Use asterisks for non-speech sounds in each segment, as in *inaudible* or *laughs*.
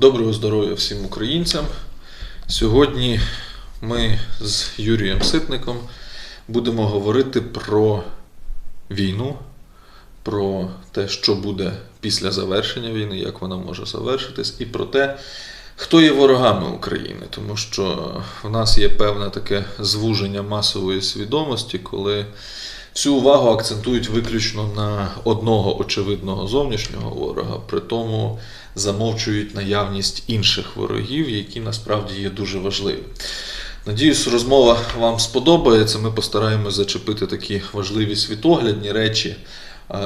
Доброго здоров'я всім українцям. Сьогодні ми з Юрієм Ситником будемо говорити про війну, про те, що буде після завершення війни, як вона може завершитись, і про те, хто є ворогами України. Тому що в нас є певне таке звуження масової свідомості, коли всю увагу акцентують виключно на одного очевидного зовнішнього ворога, при тому замовчують наявність інших ворогів, які насправді є дуже важливі. Надіюсь, розмова вам сподобається. Ми постараємось зачепити такі важливі світоглядні речі.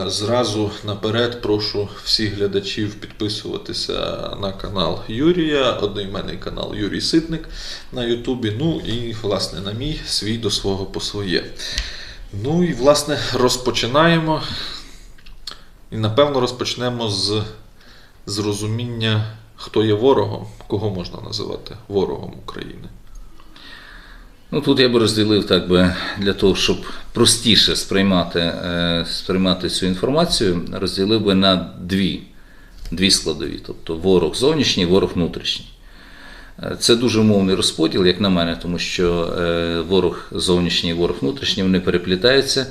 Зразу наперед прошу всіх глядачів підписуватися на канал Юрія, одноіменний канал Юрій Ситник на Ютубі. Ну і, власне, на мій свій до свого по своє. Ну і, власне, розпочинаємо. І напевно розпочнемо з зрозуміння, хто є ворогом, кого можна називати ворогом України. Ну тут я би розділив так би для того, щоб простіше сприймати, е, сприймати цю інформацію, розділив би на дві, дві складові, тобто ворог зовнішній, ворог внутрішній. Це дуже умовний розподіл, як на мене, тому що е, ворог зовнішній, ворог внутрішній вони переплітаються.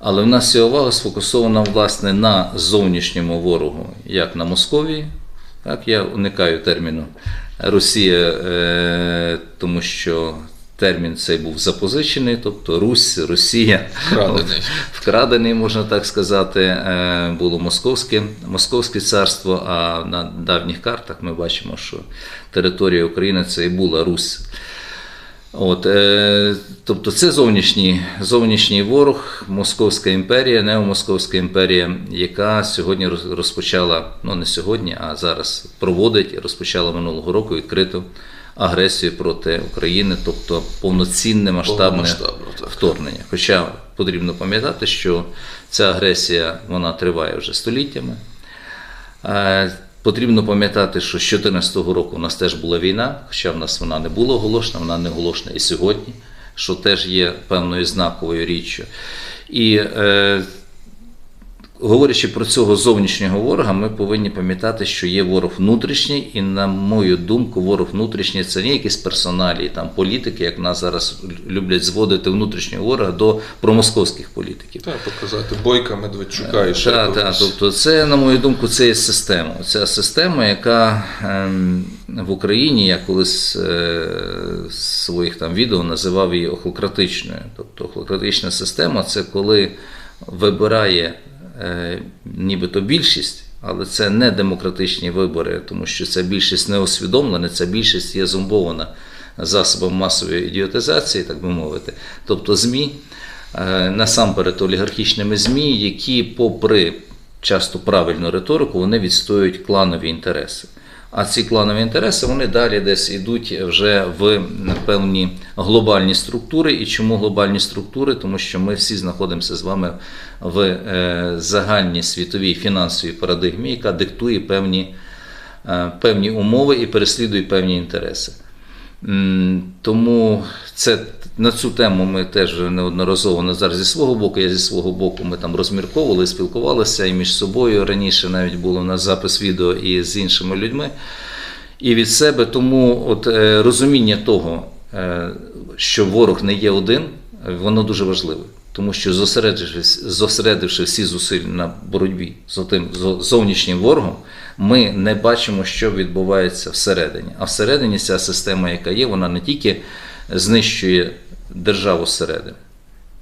Але в нас ця увага сфокусована власне на зовнішньому ворогу, як на Московії. Так, я уникаю терміну Росія, е, тому що термін цей був запозичений, тобто Русь, Росія. Вкрадений. Вкрадений, можна так сказати, е, було Московське, Московське царство, а на давніх картах ми бачимо, що територія України це і була Русь. От, е, тобто це зовнішній, зовнішній ворог, Московська імперія, неомосковська імперія, яка сьогодні розпочала, ну не сьогодні, а зараз проводить і розпочала минулого року відкриту агресію проти України, тобто повноцінне масштабне вторгнення. Хоча потрібно пам'ятати, що ця агресія вона триває вже століттями. Е, Потрібно пам'ятати, що з 2014 року у нас теж була війна, хоча в нас вона не була оголошена, вона не оголошена і сьогодні, що теж є певною знаковою річчю. І е, говорячи про цього зовнішнього ворога, ми повинні пам'ятати, що є ворог внутрішній, і, на мою думку, ворог внутрішній це не якісь персоналі, там політики, як нас зараз люблять зводити внутрішнього ворога до промосковських політиків. Так, показати Бойка, Медведчука і ще Так, так, тобто це, на мою думку, це є система. Ця система, яка ем, в Україні, я колись е, з своїх там відео називав її охлократичною. Тобто охлократична система це коли вибирає е, нібито більшість. Але це не демократичні вибори, тому що ця більшість не усвідомлена, ця більшість є зомбована засобом масової ідіотизації, так би мовити. Тобто ЗМІ, е, насамперед олігархічними ЗМІ, які, попри часто правильну риторику, вони відстоюють кланові інтереси. А ці кланові інтереси вони далі десь йдуть вже в певні глобальні структури. І чому глобальні структури? Тому що ми всі знаходимося з вами в е, загальній світовій фінансовій парадигмі, яка диктує певні, е, певні умови і переслідує певні інтереси. Тому це на цю тему ми теж неодноразово не зараз зі свого боку. Я зі свого боку ми там розмірковували, спілкувалися і між собою. Раніше навіть було на запис відео і з іншими людьми. І від себе тому от, е, розуміння того, е, що ворог не є один, воно дуже важливе. Тому що зосередившись, зосередивши всі зусиль на боротьбі з тим зовнішнім ворогом, ми не бачимо, що відбувається всередині. А всередині ця система, яка є, вона не тільки знищує державу зсередини,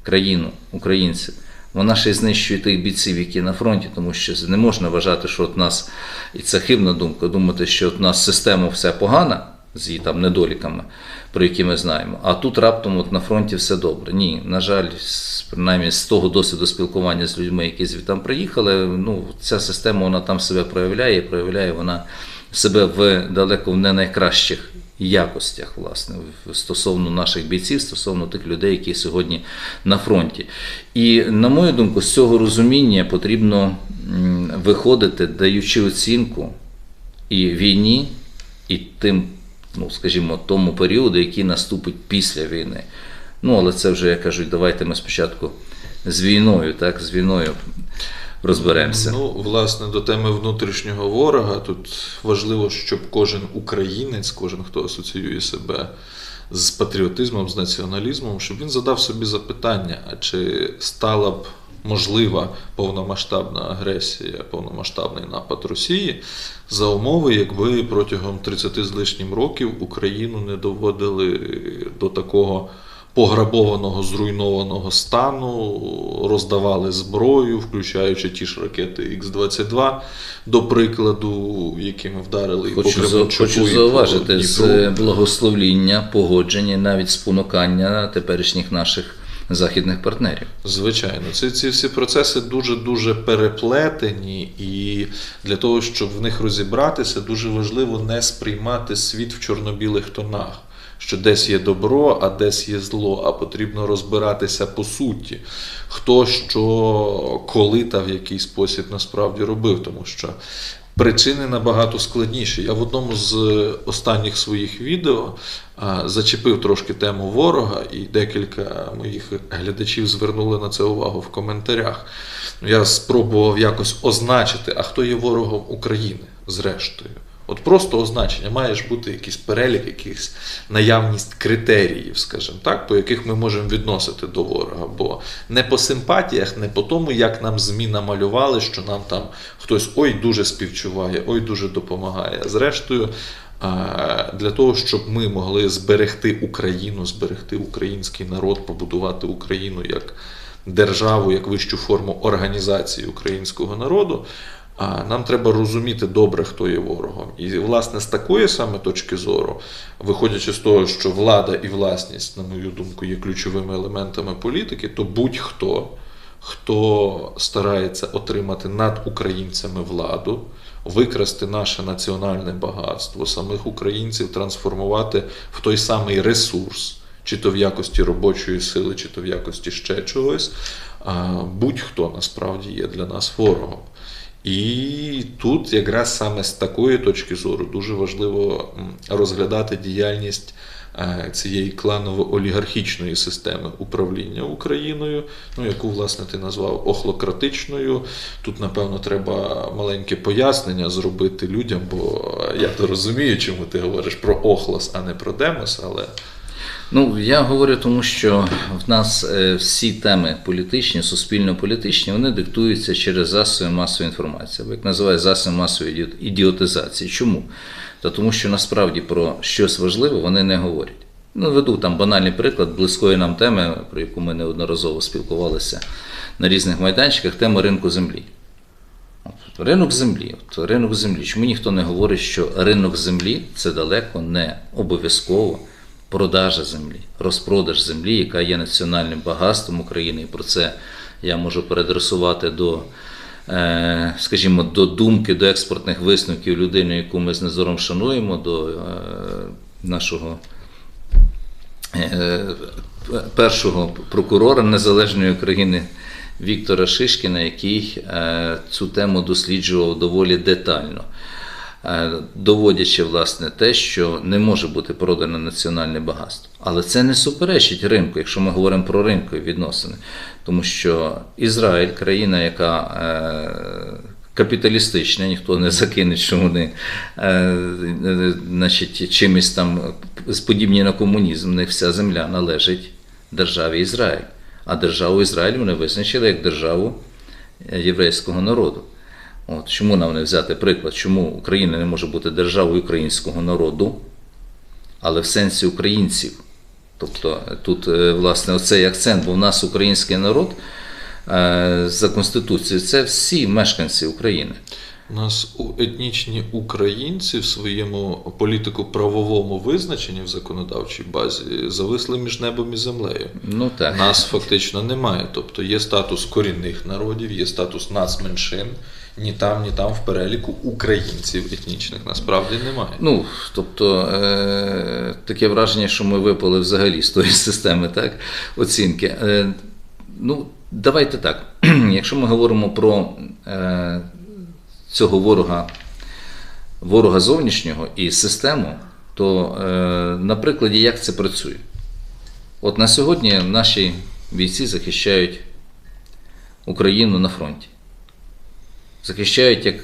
країну, українців. Вона ще й знищує тих бійців, які на фронті, тому що не можна вважати, що от нас, і це хибна думка, думати, що от нас система вся погана з її там недоліками, про які ми знаємо. А тут раптом от на фронті все добре. Ні, на жаль, принаймні з того досвіду спілкування з людьми, які звідти приїхали, ну ця система вона там себе проявляє, і проявляє вона себе в далеко в не найкращих якостях, власне, стосовно наших бійців, стосовно тих людей, які сьогодні на фронті. І на мою думку, з цього розуміння потрібно виходити, даючи оцінку і війні, і тим, ну скажімо, тому періоду, який наступить після війни. Ну, але це вже я кажу, давайте ми спочатку з війною, так, з війною розберемося. Ну, власне, до теми внутрішнього ворога тут важливо, щоб кожен українець, кожен, хто асоціює себе з патріотизмом, з націоналізмом, щоб він задав собі запитання, а чи стала б можлива повномасштабна агресія, повномасштабний напад Росії за умови, якби протягом 30 з лишнім років Україну не доводили до такого пограбованого, зруйнованого стану, роздавали зброю, включаючи ті ж ракети Х-22, до прикладу, якими вдарили і по Хочу, Кременчуку, хочу зауважити з Дніпру. благословіння, погодження, навіть спонукання теперішніх наших західних партнерів. Звичайно, ці, ці всі процеси дуже дуже переплетені, і для того, щоб в них розібратися, дуже важливо не сприймати світ в чорно-білих тонах. Що десь є добро, а десь є зло, а потрібно розбиратися по суті, хто що коли та в який спосіб насправді робив, тому що причини набагато складніші. Я в одному з останніх своїх відео зачепив трошки тему ворога, і декілька моїх глядачів звернули на це увагу в коментарях. Я спробував якось означити, а хто є ворогом України, зрештою. От просто означення, має ж бути якийсь перелік, якийсь наявність критеріїв, скажімо так, по яких ми можемо відносити до ворога. Бо не по симпатіях, не по тому, як нам ЗМІ намалювали, що нам там хтось ой дуже співчуває, ой дуже допомагає. Зрештою, для того, щоб ми могли зберегти Україну, зберегти український народ, побудувати Україну як державу, як вищу форму організації українського народу. Нам треба розуміти добре, хто є ворогом. І, власне, з такої саме точки зору, виходячи з того, що влада і власність, на мою думку, є ключовими елементами політики, то будь-хто, хто старається отримати над українцями владу, викрасти наше національне багатство, самих українців трансформувати в той самий ресурс, чи то в якості робочої сили, чи то в якості ще чогось, будь-хто насправді є для нас ворогом. І тут якраз саме з такої точки зору дуже важливо розглядати діяльність цієї кланово-олігархічної системи управління Україною, ну яку власне ти назвав охлократичною. Тут, напевно, треба маленьке пояснення зробити людям, бо я то розумію, чому ти говориш про охлос, а не про демос, але Ну, я говорю, тому що в нас е, всі теми політичні, суспільно-політичні, вони диктуються через засоби масової інформації, або як називають засоби масової ідіотизації. Чому? Та тому що насправді про щось важливе вони не говорять. Ну, веду там банальний приклад близької нам теми, про яку ми неодноразово спілкувалися на різних майданчиках, тема ринку землі. От, Ринок землі. От, ринок землі. Чому ніхто не говорить, що ринок землі це далеко не обов'язково продажа землі, розпродаж землі, яка є національним багатством України. І про це я можу передресувати до, скажімо, до думки, до експортних висновків людини, яку ми з Незором шануємо, до е, нашого е, першого прокурора Незалежної України Віктора Шишкіна, який е, цю тему досліджував доволі детально, е, доводячи власне те, що не може бути продане національне багатство. Але це не суперечить ринку, якщо ми говоримо про ринкові відносини. Тому що Ізраїль, країна, яка е, капіталістична, ніхто не закине, що вони е, е, значить, чимось там сподібні на комунізм, не вся земля належить державі Ізраїль. А державу Ізраїль вони визначили як державу е, єврейського народу. От, чому нам не взяти приклад, чому Україна не може бути державою українського народу, але в сенсі українців. Тобто е, тут, е, власне, оцей акцент, бо в нас український народ е, за Конституцією це всі мешканці України. У нас етнічні українці в своєму політико-правовому визначенні в законодавчій базі зависли між небом і землею. Ну так. Нас фактично немає. Тобто є статус корінних народів, є статус нацменшин. Ні там, ні там в переліку українців етнічних насправді немає. Ну, тобто е, таке враження, що ми випали взагалі з тої системи так, оцінки. Е, ну, давайте так. *clears throat* Якщо ми говоримо про е, цього ворога, ворога зовнішнього і систему, то е, на прикладі як це працює? От на сьогодні наші бійці захищають Україну на фронті. Захищають, як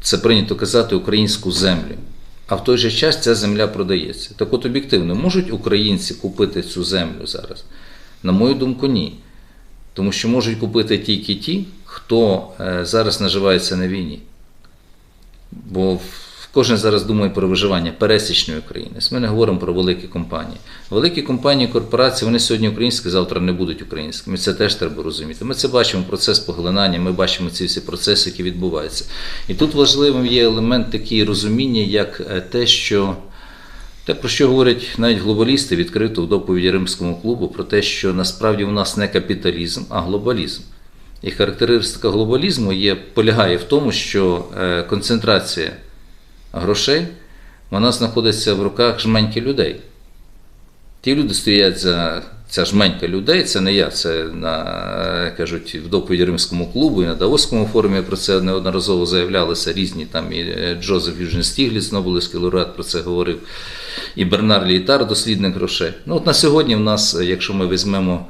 це прийнято казати, українську землю. А в той же час ця земля продається. Так от об'єктивно, можуть українці купити цю землю зараз? На мою думку, ні. Тому що можуть купити тільки ті, хто е, зараз наживається на війні. Бо кожен зараз думає про виживання пересічної України. Ми не говоримо про великі компанії. Великі компанії, корпорації, вони сьогодні українські, завтра не будуть українськими. Це теж треба розуміти. Ми це бачимо процес поглинання, ми бачимо ці всі процеси, які відбуваються. І тут важливим є елемент такий розуміння, як е, те, що. Те, про що говорять навіть глобалісти відкрито в доповіді Римському клубу, про те, що насправді у нас не капіталізм, а глобалізм. І характеристика глобалізму є, полягає в тому, що е, концентрація грошей вона знаходиться в руках жменьки людей. Ті люди стоять за ця жменька людей, це не я, це на, е, кажуть, в доповіді Римському клубу і на Давоському форумі про це неодноразово заявлялися різні там і е, Джозеф Южин Стігліц, Нобелевський лауреат про це говорив, і Бернар Лійтар, дослідник грошей. Ну от на сьогодні в нас, е, якщо ми візьмемо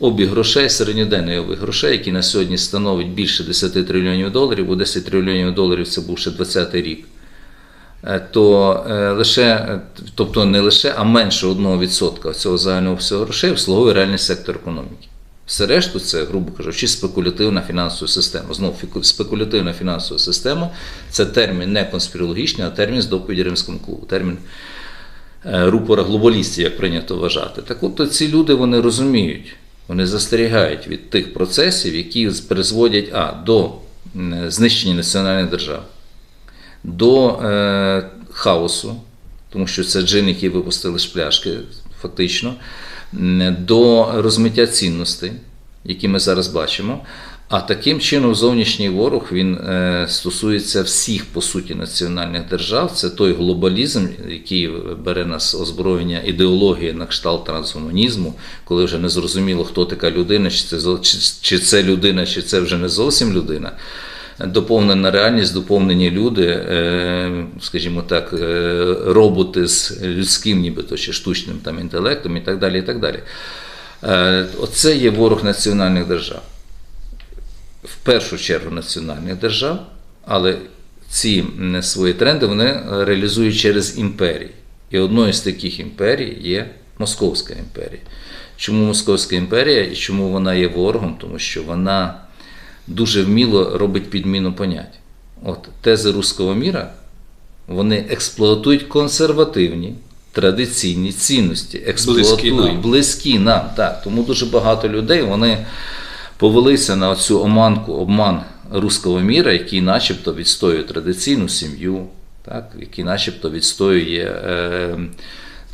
обіг грошей, середньоденний обіг грошей, який на сьогодні становить більше 10 трильйонів доларів, бо 10 трильйонів доларів це був ще 20-й рік. Е, то е, лише, е, тобто не лише, а менше 1% цього загального всього грошей обслуговує реальний сектор економіки. Все решту це, грубо кажучи, спекулятивна фінансова система. Знову спекулятивна фінансова система це термін не конспірологічний, а термін з доповіді Римському клубу, термін рупора глобалістів, як прийнято вважати. Так от ці люди вони розуміють, вони застерігають від тих процесів, які призводять а, до знищення національних держав до е, хаосу, тому що це джин, який випустили з пляшки, фактично, м, до розмиття цінностей, які ми зараз бачимо. А таким чином зовнішній ворог він е, стосується всіх по суті національних держав. Це той глобалізм, який бере нас озброєння ідеології на кшталт трансгуманізму, коли вже не зрозуміло, хто така людина, чи це, чи це людина, чи це вже не зовсім людина доповнена реальність, доповнені люди, е, скажімо так, е, роботи з людським, нібито чи штучним там інтелектом і так далі. і так далі. Е, Оце є ворог національних держав. В першу чергу національних держав, але ці свої тренди вони реалізують через імперії. І одною з таких імперій є Московська імперія. Чому Московська імперія і чому вона є ворогом? Тому що вона дуже вміло робить підміну понять. От тези руського міра вони експлуатують консервативні традиційні цінності, експлуатують нам. близькі нам. Так, тому дуже багато людей вони повелися на цю оманку, обман руського міра, який начебто відстоює традиційну сім'ю, так, який начебто відстоює е,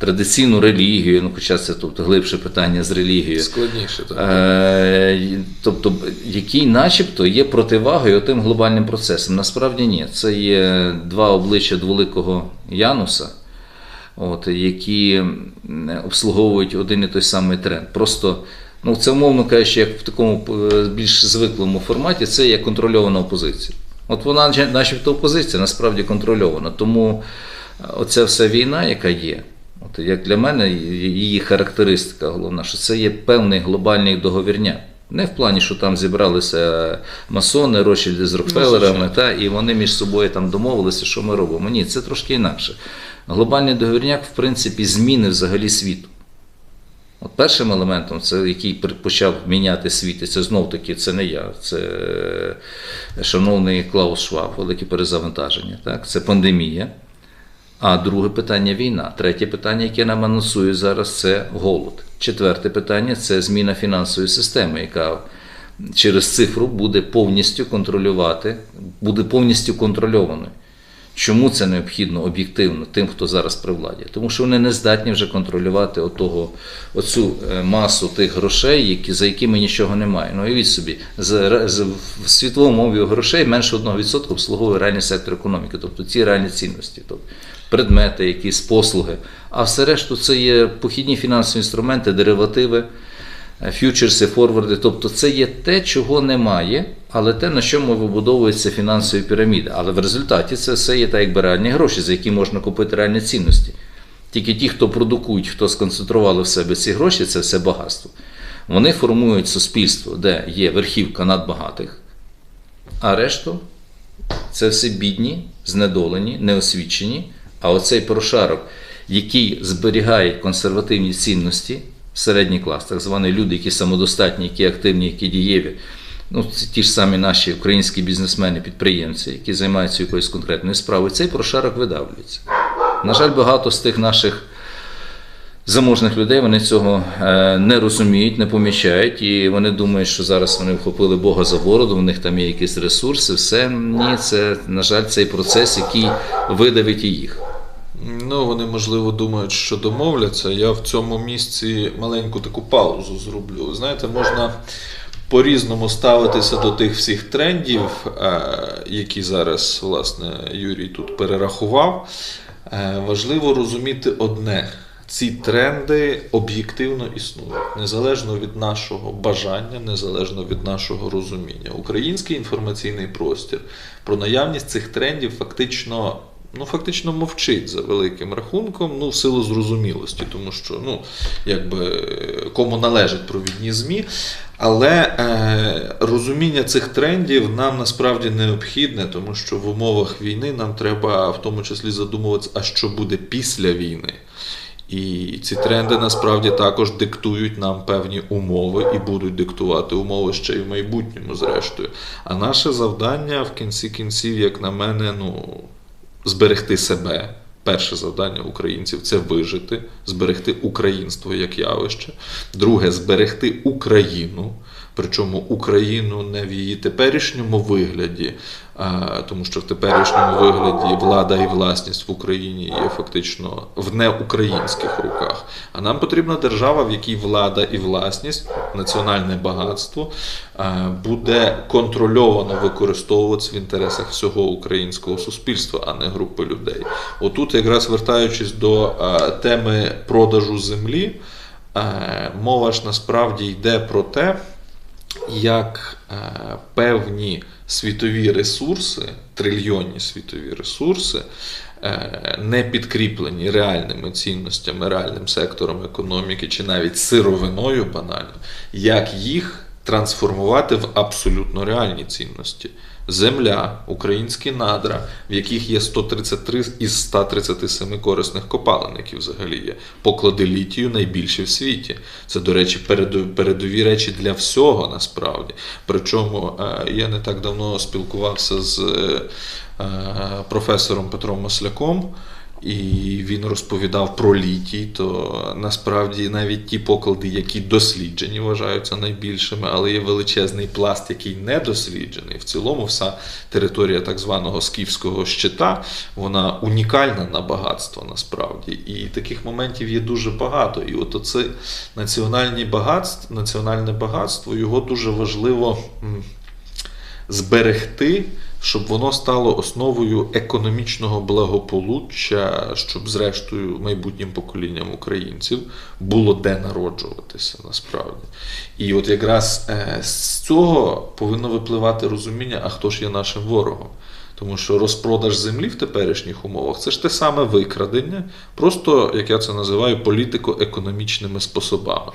традиційну релігію, ну, хоча це тобто, глибше питання з релігією. Складніше так. Е, тобто, який начебто є противагою тим глобальним процесам. Насправді ні. Це є два обличчя дволикого Януса, от, які обслуговують один і той самий тренд. Просто, ну, це умовно кажучи, як в такому е, більш звиклому форматі, це є контрольована опозиція. От вона начебто опозиція, насправді контрольована. Тому оця вся війна, яка є, От як для мене, її характеристика головна, що це є певний глобальний договірняк. Не в плані, що там зібралися масони, Ротшильди з Рокфеллерами, та, і вони між собою там домовилися, що ми робимо. Ні, це трошки інакше. Глобальний договірняк, в принципі, зміни взагалі світу. От першим елементом, це який почав міняти світ, і це знов таки це не я, це е, шановний Клаус Шваб, велике перезавантаження. Так? Це пандемія. А друге питання війна. Третє питання, яке нам анонсує зараз, це голод. Четверте питання це зміна фінансової системи, яка через цифру буде повністю контролювати, буде повністю контрольованою. Чому це необхідно об'єктивно тим, хто зараз при владі? Тому що вони не здатні вже контролювати отого, оцю е, масу тих грошей, які, за якими нічого немає. Ну, уявіть собі, з, з, в світовому обігу грошей менше 1% обслуговує реальний сектор економіки, тобто ці реальні цінності, тобто предмети, якісь послуги. А все решту це є похідні фінансові інструменти, деривативи фьючерси, форварди. Тобто це є те, чого немає, але те, на чому вибудовується фінансові піраміди. Але в результаті це все є так, якби реальні гроші, за які можна купити реальні цінності. Тільки ті, хто продукують, хто сконцентрували в себе ці гроші, це все багатство. Вони формують суспільство, де є верхівка надбагатих, а решту Це все бідні, знедолені, неосвічені. А оцей прошарок, який зберігає консервативні цінності, середній клас, так звані люди, які самодостатні, які активні, які дієві. Ну, це ті ж самі наші українські бізнесмени, підприємці, які займаються якоюсь конкретною справою, цей прошарок видавлюється. На жаль, багато з тих наших заможних людей вони цього е, не розуміють, не помічають, і вони думають, що зараз вони вхопили Бога за бороду, в них там є якісь ресурси. Все ні, це, на жаль, цей процес, який видавить і їх. Ну, вони, можливо, думають, що домовляться. Я в цьому місці маленьку таку паузу зроблю. Знаєте, можна по-різному ставитися до тих всіх трендів, е, які зараз, власне, Юрій тут перерахував. Е, Важливо розуміти одне. Ці тренди об'єктивно існують, незалежно від нашого бажання, незалежно від нашого розуміння. Український інформаційний простір про наявність цих трендів фактично ну, фактично мовчить за великим рахунком, ну, в силу зрозумілості, тому що ну, якби, кому належать провідні ЗМІ. Але е, розуміння цих трендів нам насправді необхідне, тому що в умовах війни нам треба в тому числі задумуватися, а що буде після війни. І ці тренди насправді також диктують нам певні умови і будуть диктувати умови ще й в майбутньому, зрештою. А наше завдання в кінці кінців, як на мене, ну, зберегти себе. Перше завдання українців це вижити, зберегти українство як явище. Друге зберегти Україну. Причому Україну не в її теперішньому вигляді, тому що в теперішньому вигляді влада і власність в Україні є фактично в неукраїнських руках. А нам потрібна держава, в якій влада і власність, національне багатство буде контрольовано використовуватися в інтересах всього українського суспільства, а не групи людей. Отут, якраз вертаючись до теми продажу землі, мова ж насправді йде про те як е, певні світові ресурси, трильйонні світові ресурси, е, не підкріплені реальними цінностями, реальним сектором економіки чи навіть сировиною банально, як їх трансформувати в абсолютно реальні цінності. Земля, українські надра, в яких є 133 із 137 корисних копалин, які взагалі є. Поклади літію найбільші в світі. Це, до речі, передо- передові речі для всього насправді. Причому е, я не так давно спілкувався з е, е, професором Петром Масляком. І він розповідав про літій, то насправді навіть ті поклади, які досліджені, вважаються найбільшими, але є величезний пласт, який не досліджений. В цілому, вся територія так званого скіфського щита, вона унікальна на багатство насправді. І таких моментів є дуже багато. І от оце національні багатство, національне багатство, його дуже важливо. зберегти, щоб воно стало основою економічного благополуччя, щоб, зрештою, майбутнім поколінням українців було де народжуватися насправді. І от якраз е, з цього повинно випливати розуміння, а хто ж є нашим ворогом. Тому що розпродаж землі в теперішніх умовах це ж те саме викрадення, просто, як я це називаю, політико-економічними способами.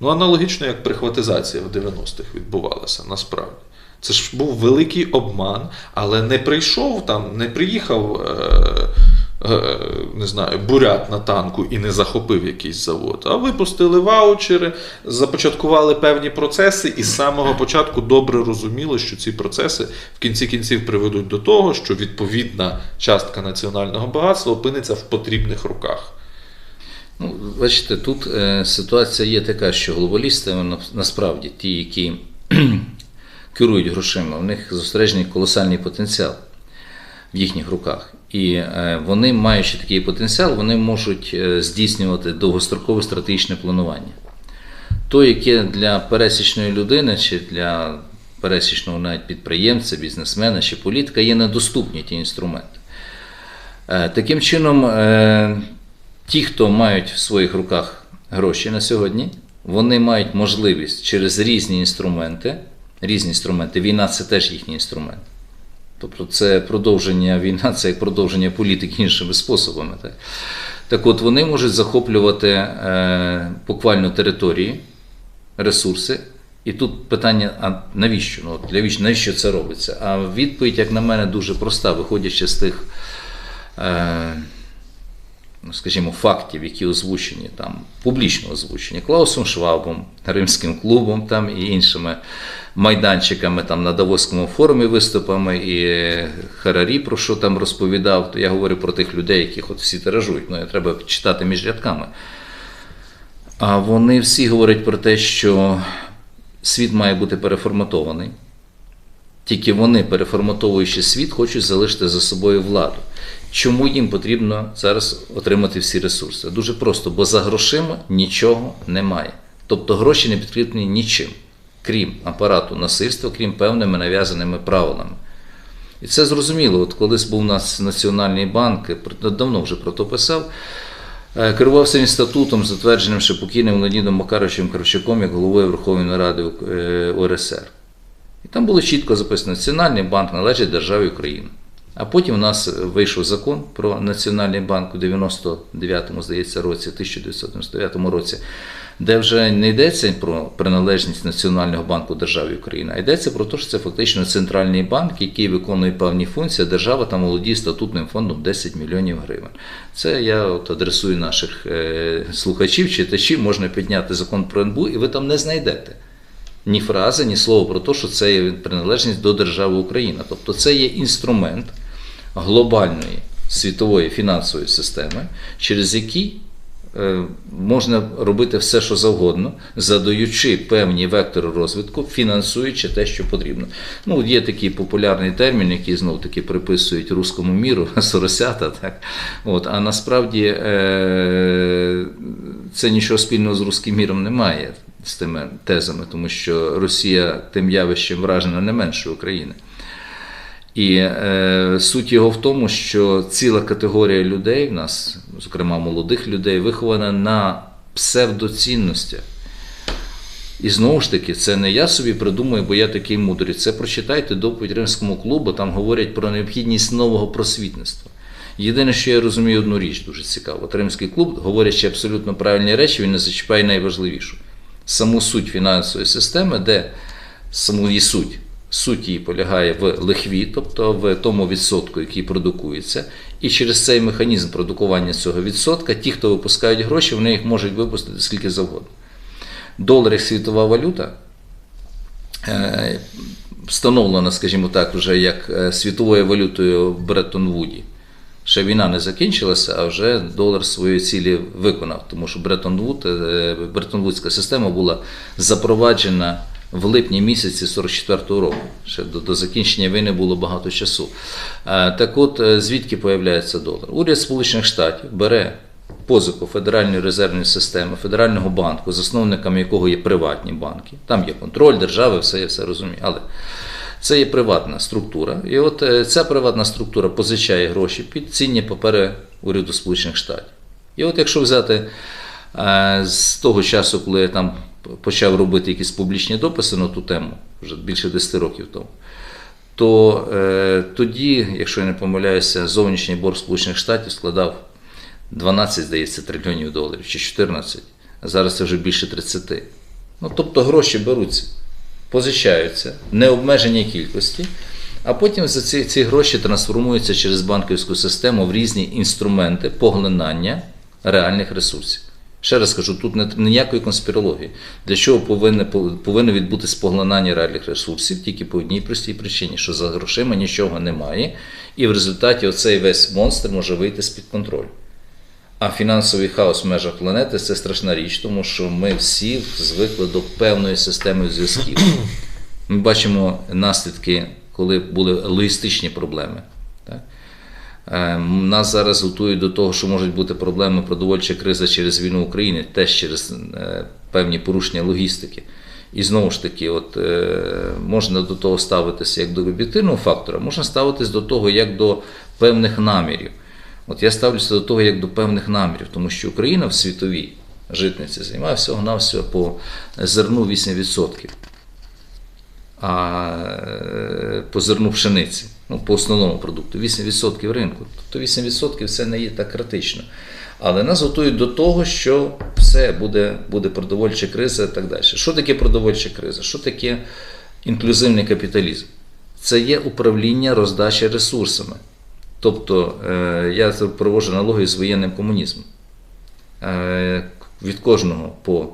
Ну, аналогічно, як прихватизація в 90-х відбувалася насправді. Це ж був великий обман, але не прийшов там, не приїхав, е, е, не знаю, бурят на танку і не захопив якийсь завод, а випустили ваучери, започаткували певні процеси, і з самого початку добре розуміли, що ці процеси в кінці кінців приведуть до того, що відповідна частка національного багатства опиниться в потрібних руках. Ну, бачите, тут е, ситуація є така, що глобалісти, насправді, ті, які керують грошима, у них зосереджений колосальний потенціал в їхніх руках. І е, вони, маючи такий потенціал, вони можуть е, здійснювати довгострокове стратегічне планування. То, яке для пересічної людини чи для пересічного навіть підприємця, бізнесмена чи політика є недоступні ті інструменти. Е, Таким чином, ті, хто мають в своїх руках гроші на сьогодні, вони мають можливість через різні інструменти, різні інструменти, війна це теж їхній інструмент. Тобто це продовження війна, це як продовження політики іншими способами. Так, так от вони можуть захоплювати е, буквально території, ресурси І тут питання: а навіщо? Ну, от навіщо, навіщо це робиться? А відповідь, як на мене, дуже проста, виходячи з тих. Е, скажімо, фактів, які озвучені там, публічно озвучені Клаусом Швабом, Римським клубом там, і іншими майданчиками там, на Давоському форумі виступами, і Харарі, про що там розповідав, то я говорю про тих людей, яких от всі тиражують. Ну, треба читати між рядками. А вони всі говорять про те, що світ має бути переформатований. Тільки вони, переформатовуючи світ, хочуть залишити за собою владу. Чому їм потрібно зараз отримати всі ресурси? Дуже просто, бо за грошима нічого немає. Тобто гроші не підкріплені нічим, крім апарату насильства, крім певними нав'язаними правилами. І це зрозуміло. От колись був у нас Національний банк, давно вже про то писав, е, керувався він статутом, затвердженим ще покійним Леонідом Макаровичем Кравчуком як головою Верховної Ради е, УРСР. І там було чітко записано: Національний банк належить державі Україна. А потім у нас вийшов закон про Національний банк у 99-му, здається, році, 1999 році, де вже не йдеться про приналежність Національного банку державі Україна, а йдеться про те, що це фактично центральний банк, який виконує певні функції, держава там володіє статутним фондом 10 мільйонів гривень. Це я от адресую наших е, слухачів, читачів, можна підняти закон про НБУ, і ви там не знайдете ні фрази, ні слова про те, що це є приналежність до держави Україна. Тобто це є інструмент глобальної світової фінансової системи, через який е, можна робити все, що завгодно, задаючи певні вектори розвитку, фінансуючи те, що потрібно. Ну, є такий популярний термін, який знов таки приписують руському міру, *laughs* соросята. Так? От, а насправді е, це нічого спільного з руським міром немає з тими тезами, тому що Росія тим явищем вражена не менше України. І е, суть його в тому, що ціла категорія людей в нас, зокрема молодих людей, вихована на псевдоцінностях. І знову ж таки, це не я собі придумую, бо я такий мудрий. Це прочитайте доповідь Римському клубу, там говорять про необхідність нового просвітництва. Єдине, що я розумію одну річ дуже цікаво. От Римський клуб, говорячи абсолютно правильні речі, він не зачіпає найважливішу. Саму суть фінансової системи, де саму її суть. Суть її полягає в лихві, тобто в тому відсотку, який продукується, і через цей механізм продукування цього відсотка, ті, хто випускають гроші, вони їх можуть випустити скільки завгодно. Долар як світова валюта е, встановлена, скажімо так, вже як е, світовою валютою в Бреттон-Вуді. Ще війна не закінчилася, а вже долар свої цілі виконав, тому що Бреттон-Вуд, Бреттон-Вудська система була запроваджена в липні місяці 44-го року. Ще до, до закінчення війни було багато часу. Е, Так от, е, звідки появляється долар? Уряд Сполучених Штатів бере позику Федеральної резервної системи, Федерального банку, засновниками якого є приватні банки. Там є контроль держави, все я все розумію. Але це є приватна структура. І от е, ця приватна структура позичає гроші під цінні папери уряду Сполучених Штатів. І от якщо взяти е, з того часу, коли я там почав робити якісь публічні дописи на ту тему, вже більше 10 років тому, то е, тоді, якщо я не помиляюся, зовнішній борг Сполучених Штатів складав 12, здається, трильйонів доларів чи 14, а зараз це вже більше 30. Ну, тобто гроші беруться, позичаються в необмеженій кількості, а потім за ці, ці гроші трансформуються через банківську систему в різні інструменти поглинання реальних ресурсів. Ще раз кажу, тут не ніякої конспірології. Для чого повинне, повинно відбутися поглинання реальних ресурсів тільки по одній простій причині, що за грошима нічого немає, і в результаті оцей весь монстр може вийти з-під контролю. А фінансовий хаос в межах планети це страшна річ, тому що ми всі звикли до певної системи зв'язків. *clears throat* Ми бачимо наслідки, коли були логістичні проблеми. Так? Е, Нас зараз готують до того, що можуть бути проблеми продовольча криза через війну України, теж через е, певні порушення логістики. І знову ж таки, от, е, можна до того ставитися як до об'єктивного фактора, можна ставитися до того як до певних намірів. От я ставлюся до того як до певних намірів, тому що Україна в світовій житниці займає всього-навсього по зерну 8%, а е, по зерну пшениці. Ну, по основному продукту 8% ринку. Тобто 8% це не є так критично. Але нас готують до того, що все буде, буде продовольча криза і так далі. Що таке продовольча криза? Що таке інклюзивний капіталізм? Це є управління роздачі ресурсами. Тобто, е, я тут проводжу аналогію з воєнним комунізмом. Е, від кожного по.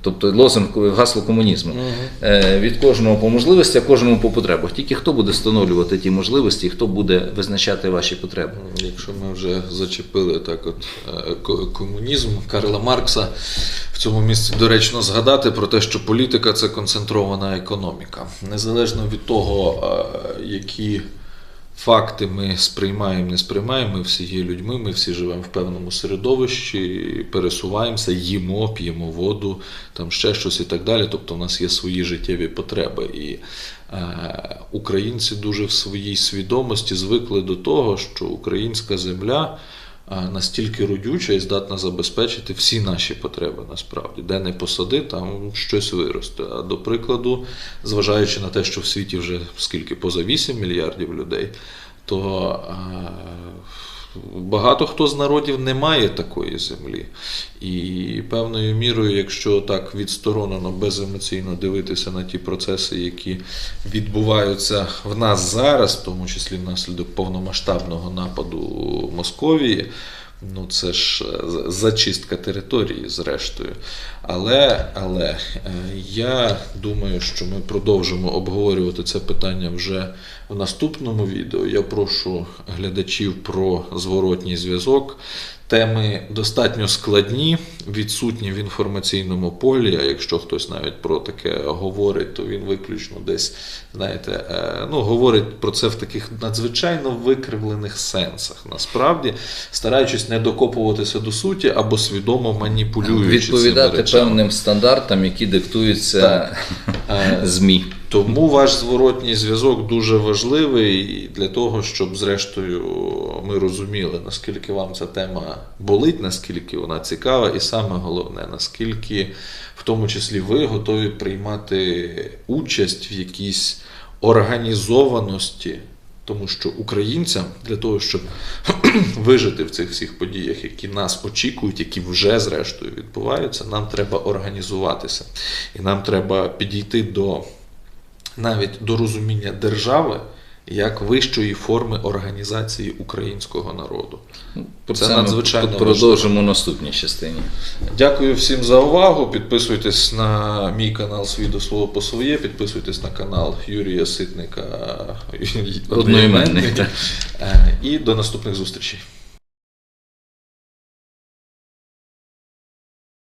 Тобто лозунг гасло комунізму. Е, від кожного по можливості, а кожному по потребах. Тільки хто буде встановлювати ті можливості, хто буде визначати ваші потреби. Якщо ми вже зачепили так от е, комунізм Карла Маркса, в цьому місці доречно згадати про те, що політика це концентрована економіка. Незалежно від того, е, які факти ми сприймаємо, не сприймаємо, ми всі є людьми, ми всі живемо в певному середовищі, пересуваємося, їмо, п'ємо воду, там ще щось і так далі. Тобто в нас є свої життєві потреби. І е, українці дуже в своїй свідомості звикли до того, що українська земля настільки родюча і здатна забезпечити всі наші потреби насправді. Де не посади, там щось виросте. А до прикладу, зважаючи на те, що в світі вже скільки поза 8 мільярдів людей, то багато хто з народів не має такої землі. І певною мірою, якщо так відсторонено, беземоційно дивитися на ті процеси, які відбуваються в нас зараз, в тому числі внаслідок повномасштабного нападу Московії. Ну, це ж е, зачистка території, зрештою. Але, але е, я думаю, що ми продовжимо обговорювати це питання вже в наступному відео. Я прошу глядачів про зворотній зв'язок. Теми достатньо складні, відсутні в інформаційному полі. А якщо хтось навіть про таке говорить, то він виключно десь, знаєте, е, ну, говорить про це в таких надзвичайно викривлених сенсах. Насправді, стараючись не докопуватися до суті або свідомо маніпулюючи цими Відповідати речами. певним стандартам, які диктуються Е, ЗМІ. Тому ваш зворотній зв'язок дуже важливий для того, щоб, зрештою, ми розуміли, наскільки вам ця тема болить, наскільки вона цікава, і саме головне, наскільки в тому числі ви готові приймати участь в якійсь організованості. Тому що українцям для того, щоб *clears throat* вижити в цих всіх подіях, які нас очікують, які вже зрештою відбуваються, нам треба організуватися. І нам треба підійти до навіть до розуміння держави як вищої форми організації українського народу. Про Це ми надзвичайно продовжимо в наступній частині. Дякую всім за увагу. Підписуйтесь на мій канал Свідо Слово по своє, підписуйтесь на канал Юрія Ситника Одноіменний. Е, І до наступних зустрічей.